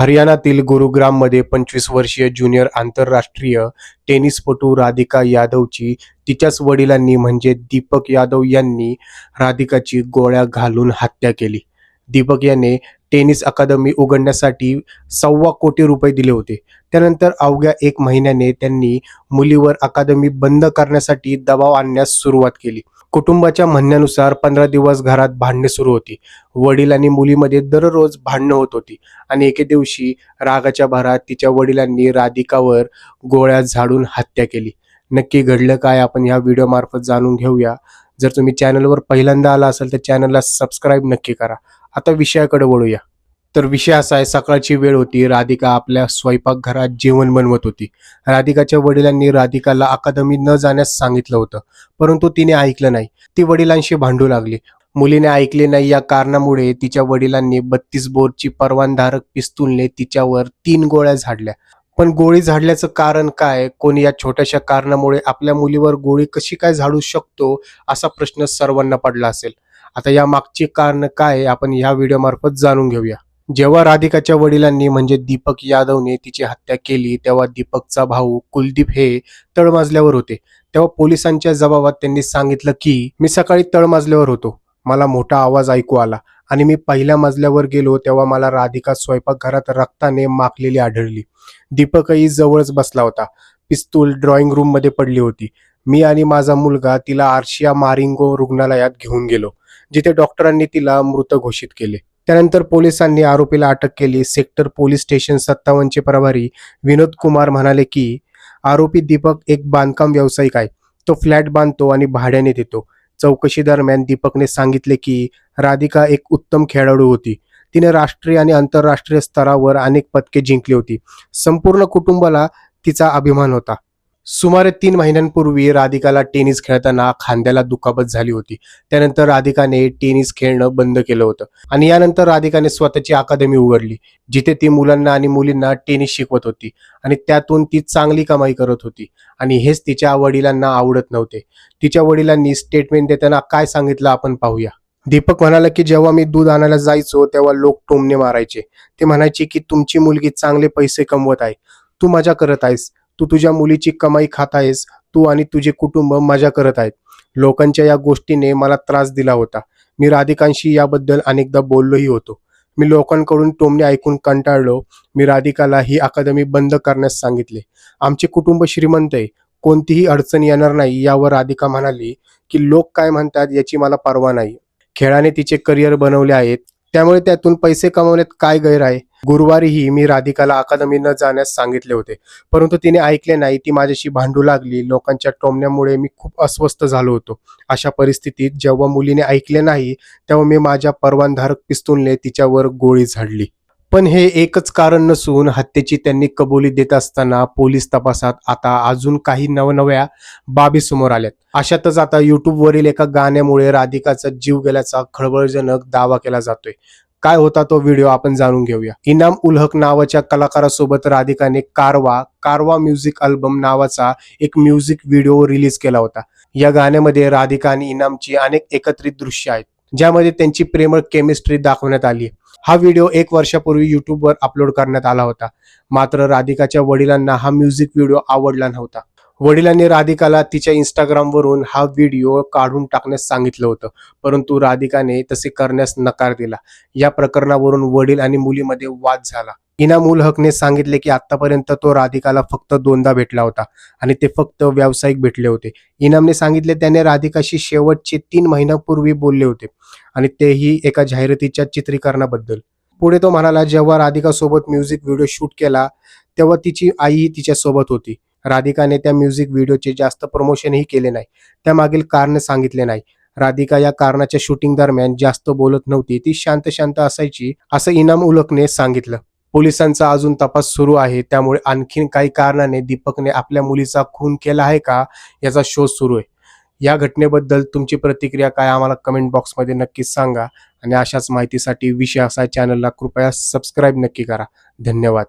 हरियाणातील गुरुग्राममध्ये पंचवीस वर्षीय ज्युनियर आंतरराष्ट्रीय टेनिसपटू राधिका यादवची तिच्याच वडिलांनी म्हणजे दीपक यादव यांनी राधिकाची गोळ्या घालून हत्या केली. दीपक याने टेनिस अकादमी उघडण्यासाठी सव्वा कोटी रुपये दिले होते. त्यानंतर अवघ्या एक महिन्याने त्यांनी मुलीवर अकादमी बंद करण्यासाठी दबाव आणण्यास सुरुवात केली. कुटुंबाच्या म्हणण्यानुसार पंधरा दिवस घरात भांडणे सुरू होती. वडील आणि मुलीमध्ये दररोज भांडणं होत होती. आणि एके दिवशी रागाच्या भरात तिच्या वडिलांनी राधिकावर गोळ्या झाडून हत्या केली. नक्की घडलं काय आपण ह्या व्हिडिओ मार्फत जाणून घेऊया. जर तुम्ही चॅनलवर पहिल्यांदा आला असाल तर चॅनलला सबस्क्राईब नक्की करा. आता विषयाकडे वळूया. तर विषय असा आहे सकाळची वेळ होती राधिका आपल्या स्वयंपाकघरात जेवण बनवत होती. राधिकाच्या वडिलांनी राधिकाला अकादमी न जाण्यास सांगितलं होतं परंतु तिने ऐकलं नाही. ती वडिलांशी भांडू लागली. मुलीने ऐकले नाही या कारणामुळे तिच्या वडिलांनी बत्तीस बोरची परवानधारक पिस्तूलने तिच्यावर तीन गोळ्या झाडल्या. पण गोळी झाडल्याचं कारण काय? कोणी या छोट्याशा कारणामुळे आपल्या मुलीवर गोळी कशी काय झाडू शकतो असा प्रश्न सर्वांना पडला असेल. आता या मागची कारण काय? आपण या व्हिडिओ मार्फत जाणून घेऊया. जेव्हा राधिकाच्या वडिलांनी म्हणजे दीपक यादवने तिची हत्या केली तेव्हा दीपकचा भाऊ कुलदीप हे तळमाजल्यावर होते. तेव्हा पोलिसांच्या जबाबात त्यांनी सांगितलं की मी सकाळी तळमाजल्यावर होतो. मला मोठा आवाज ऐकू आला आणि मी पहिल्या मजल्यावर गेलो तेव्हा मला राधिका स्वयंपाकघरात रक्ताने माखलेली आढळली. दीपकही जवळच बसला होता. पिस्तूल ड्रॉइंग रूममध्ये पडली होती. मी आणि माझा मुलगा तिला आर्शिया मारिंगो रुग्णालयात घेऊन गेलो जिथे डॉक्टरांनी तिला मृत घोषित केले. त्यानंतर पोलिसांनी आरोपीला अटक केली. सेक्टर पोलीस स्टेशन सत्तावन्नचे प्रभारी विनोद कुमार म्हणाले की आरोपी दीपक एक बांधकाम व्यावसायिक आहे. तो फ्लॅट बांधतो आणि भाड्याने देतो. चौकशी दरम्यान दीपकने सांगितले की राधिका एक उत्तम खेळाडू होती. तिने राष्ट्रीय आणि आंतरराष्ट्रीय स्तरावर अनेक पदके जिंकली होती. संपूर्ण कुटुंबाला तिचा अभिमान होता. सुमारे तीन महिन्यांपूर्वी राधिकाला टेनिस खेळताना खांद्याला दुखापत झाली होती. त्यानंतर राधिकाने टेनिस खेळणं बंद केलं होतं आणि यानंतर राधिकाने स्वतःची अकादमी उघडली जिथे ती मुलांना आणि मुलींना टेनिस शिकवत होती आणि त्यातून ती चांगली कमाई करत होती. आणि हेच तिच्या वडिलांना आवडत नव्हते. तिच्या वडिलांनी स्टेटमेंट देताना काय सांगितलं आपण पाहूया. दीपक म्हणाला की जेव्हा मी दूध आणायला जायचो तेव्हा लोक टोमणे मारायचे. ते म्हणायचे की तुमची मुलगी चांगले पैसे कमवत आहे. तू मजा करत आहेस. तू तुझ्या मुलीची कमाई खात आहेस तू आणि तुझे कुटुंब मजा करत आहेत. लोकांच्या या गोष्टीने मला त्रास दिला होता. मी राधिकांशी याबद्दल अनेकदा बोललोही होतो. मी लोकांकडून टोमणे ऐकून कंटाळलो. मी राधिकाला ही अकादमी बंद करण्यास सांगितले. आमचे कुटुंब श्रीमंत आहे. कोणतीही अडचण येणार नाही यावर राधिका म्हणाली की लोक काय म्हणतात याची मला पर्वा नाही. खेळाने तिचे करिअर बनवले आहेत. त्यामुळे त्यातून पैसे कमवण्यात काय गैर आहे? गुरुवारीही मी राधिकाला अकादमी न जाण्यास सांगितले होते. परंतु तिने ऐकले नाही ती माझ्याशी भांडू लागली. लोकांच्या टोमण्यामुळे मी खूप अस्वस्थ झालो होतो. अशा परिस्थितीत जेव्हा मुलीने ऐकले नाही तेव्हा मी माझ्या परवानधारक पिस्तूलने तिच्यावर गोळी झाडली. पण हे एकच कारण नसून हत्येची त्यांनी कबुली देत असताना पोलीस तपासात आता अजून काही नवनव्या बाबी समोर आल्यात. अशातच आता युट्यूबवरील एका गाण्यामुळे राधिकाचा जीव गेल्याचा खळबळजनक दावा केला जातोय. काय होता तो व्हिडिओ आपण जाणून घेऊया. इनाम उल हक नावाच्या कलाकारासोबत राधिकाने कारवा कारवा म्युझिक अल्बम नावाचा एक म्युझिक व्हिडिओ रिलीज केला होता. या गाण्यामध्ये राधिका आणि इनामची अनेक एकत्रित दृश्य आहेत ज्यामध्ये त्यांची प्रेमळ केमिस्ट्री दाखवण्यात आली आहे. हा व्हिडिओ एक वर्षापूर्वी युट्यूबवर अपलोड करण्यात आला होता. मात्र राधिकाच्या वडिलांना हा म्युझिक व्हिडिओ आवडला नव्हता. वडिलांनी राधिकाला तिच्या इंस्टाग्रामवरून हा व्हिडिओ काढून टाकण्यास सांगितलं होतं. परंतु राधिकाने तसे करण्यास नकार दिला. या प्रकरणावरून वडील आणि मुलीमध्ये वाद झाला. इनाम उल हकने सांगितले की आतापर्यंत तो राधिकाला फक्त दोनदा भेटला होता आणि ते फक्त व्यावसायिक भेटले होते. इनामने सांगितले त्याने राधिकाशी शेवटचे तीन महिन्यापूर्वी बोलले होते आणि तेही एका जाहिरातीच्या चित्रीकरणाबद्दल. पुढे तो म्हणाला जेव्हा राधिकासोबत म्युझिक व्हिडिओ शूट केला तेव्हा तिची आईही तिच्यासोबत होती. राधिकाने त्या म्युझिक व्हिडिओचे जास्त प्रमोशनही केले नाही. त्यामागील कारण सांगितले नाही. राधिका या कारणाच्या शूटिंग दरम्यान जास्त बोलत नव्हती. ती शांत शांत असायची असं इनाम उलकने सांगितलं. पोलिसांचा अजून तपास सुरू आहे. त्यामुळे आणखीन काही कारणाने दीपकने आपल्या मुलीचा खून केला आहे का याचा शोध सुरू आहे. या घटनेबद्दल तुमची प्रतिक्रिया काय आम्हाला कमेंट बॉक्समध्ये नक्कीच सांगा. आणि अशाच माहितीसाठी विषय असा चॅनलला कृपया सबस्क्राईब नक्की करा. धन्यवाद.